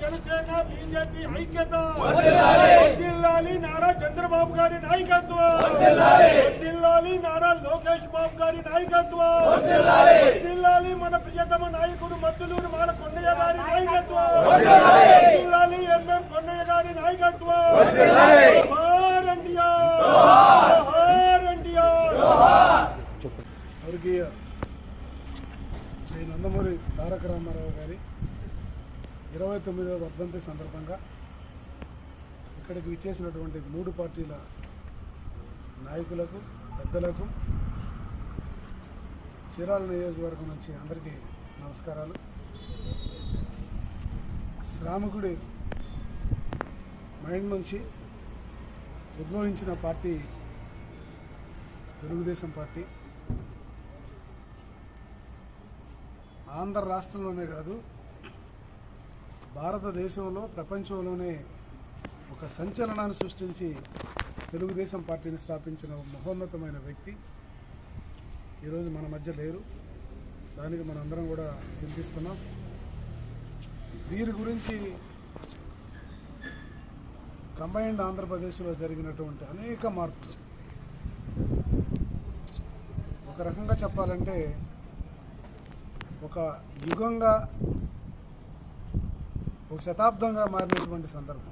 Janasena BJP ఐక్యత వర్ధిల్లాలి నారా చంద్రబాబు గారి నాయకత్వం వర్ధిల్లాలి నారా లోకేష్ బాబు గారి నాయకత్వం వర్ధిల్లాలి మన ప్రియతమ నాయకుడు మద్దులూరు మాల కొండయ్య గారి నాయకత్వం వర్ధిల్లాలి ఎంఎం కొండయ్య గారి నాయకత్వం స్వర్గీయ శ్రీ నందమూరి తారక రామారావు గారి ఇరవై తొమ్మిదవ వర్ధంతి సందర్భంగా ఇక్కడికి విచ్చేసినటువంటి మూడు పార్టీల నాయకులకు పెద్దలకు చీరాల నియోజకవర్గం నుంచి అందరికీ నమస్కారాలు. శ్రామికుడి మైండ్ నుంచి ఉద్భవించిన పార్టీ తెలుగుదేశం పార్టీ. ఆంధ్ర రాష్ట్రంలోనే కాదు భారతదేశంలో ప్రపంచంలోనే ఒక సంచలనాన్ని సృష్టించి తెలుగుదేశం పార్టీని స్థాపించిన మహోన్నతమైన వ్యక్తి. ఈరోజు మన మధ్య లేరు. దానికి మనందరం కూడా చింతిస్తున్నాం. వీరి గురించి కంబైన్డ్ ఆంధ్రప్రదేశ్లో జరిగినటువంటి అనేక మార్పులు. ఒక రకంగా చెప్పాలంటే ఒక యుగంగా ఒక శతాబ్దంగా మారినటువంటి సందర్భం.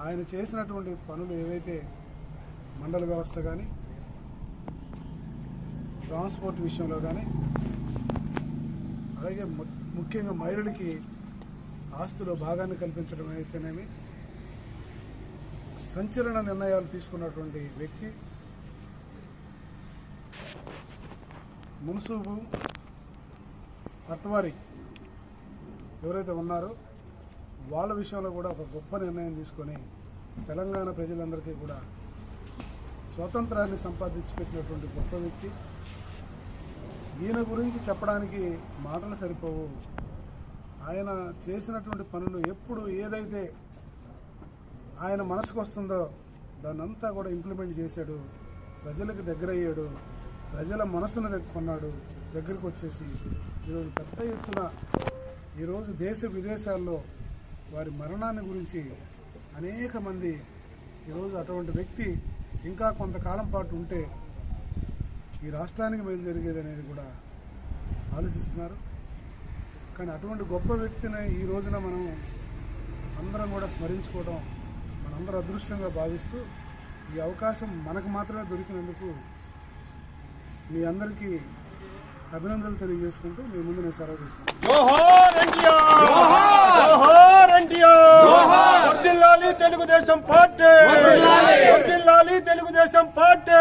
ఆయన చేసినటువంటి పనులు ఏవైతే మండల వ్యవస్థ కానీ ట్రాన్స్పోర్ట్ విషయంలో కానీ అలాగే ము- ముఖ్యంగా మహిళలకి ఆస్తిలో భాగాన్ని కల్పించడం అయితేనేమి సంచలన నిర్ణయాలు తీసుకున్నటువంటి వ్యక్తి మున్సూబు పట్వారి ఎవరైతే ఉన్నారో వాళ్ళ విషయంలో కూడా ఒక గొప్ప నిర్ణయం తీసుకొని తెలంగాణ ప్రజలందరికీ కూడా స్వతంత్రాన్ని సంపాదించి పెట్టినటువంటి గొప్ప వ్యక్తి. ఈయన గురించి చెప్పడానికి మాటలు సరిపోవు. ఆయన చేసినటువంటి పనులు ఎప్పుడు ఏదైతే ఆయన మనసుకు వస్తుందో దాన్నంతా కూడా ఇంప్లిమెంట్ చేశాడు. ప్రజలకు దగ్గర అయ్యాడు ప్రజల మనసును కొన్నాడు. దగ్గరికి వచ్చేసి ఈరోజు పెద్ద ఎత్తున ఈరోజు దేశ విదేశాల్లో వారి మరణాన్ని గురించి అనేక మంది ఈరోజు అటువంటి వ్యక్తి ఇంకా కొంతకాలం పాటు ఉంటే ఈ రాష్ట్రానికి మేలు జరిగేది అనేది కూడా ఆలోచిస్తున్నారు. కానీ అటువంటి గొప్ప వ్యక్తిని ఈ రోజున మనం అందరం కూడా స్మరించుకోవడం మనందరూ అదృష్టంగా భావిస్తూ ఈ అవకాశం మనకు మాత్రమే దొరికినందుకు మీ అందరికీ అభినందనలు తెలియజేసుకుంటూ మీ ముందు నేను సెలవు తీసుకుంటాను. తెలుగుదేశం పార్టీ! తెలుగుదేశం పార్టీ!